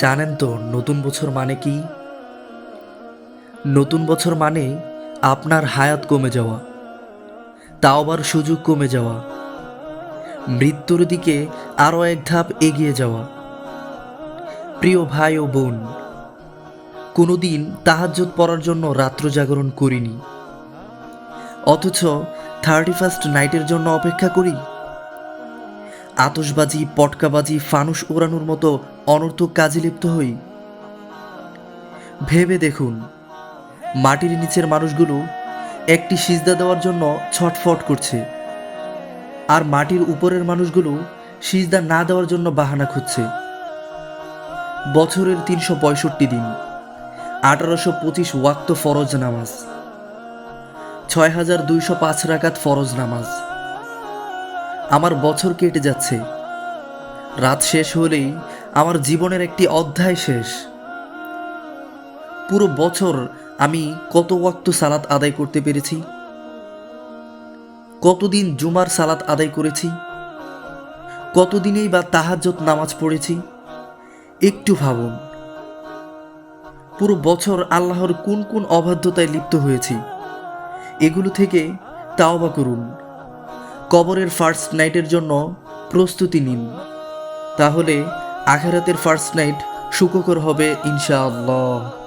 জানেন তো নতুন বছর মানে কি? নতুন বছর মানে আপনার হায়াত কমে যাওয়া, তাও আবার সুযোগ কমে যাওয়া, মৃত্যুর দিকে আরও এক ধাপ এগিয়ে যাওয়া। প্রিয় ভাই ও বোন, কোনোদিন তাহাজ্জুদ পড়ার জন্য রাত্র জাগরণ করিনি। অথচ থার্টি ফার্স্ট নাইটের জন্য অপেক্ষা করি। আতসবাজি পটকাবাজি, ফানুস ওড়ানোর মতো অনর্থক কাজে লিপ্ত হই। ভেবে দেখুন, মাটির নিচের মানুষগুলো একটি সিজদা দেওয়ার জন্য ছটফট করছে, আর মাটির উপরের মানুষগুলো সিজদা না দেওয়ার জন্য বাহানা খুঁজছে। বছরের তিনশো পঁয়ষট্টি দিন, আঠারোশো পঁচিশ ওয়াক্ত ফরজ নামাজ, ছয় হাজার দুইশো পাঁচ রাকাত ফরজ নামাজ। আমার বছর কেটে যাচ্ছে। রাত শেষ হলেই আমার জীবনের একটি অধ্যায় শেষ। পুরো বছর আমি কত ওয়াক্ত সালাত আদায় করতে পেরেছি? কতদিন জুমার সালাত আদায় করেছি? কতদিনেই বা তাহাজ্জত নামাজ পড়েছি? একটু ভাবুন। পুরো বছর আল্লাহর কোন কোন অবাধ্যতায় লিপ্ত হয়েছি? এগুলো থেকে তাওবা করুন। কবরের ফার্স্ট নাইটের জন্য প্রস্তুতি নিন। তাহলে আখেরাতের ফার্স্ট নাইট সুখকর হবে ইনশাআল্লাহ।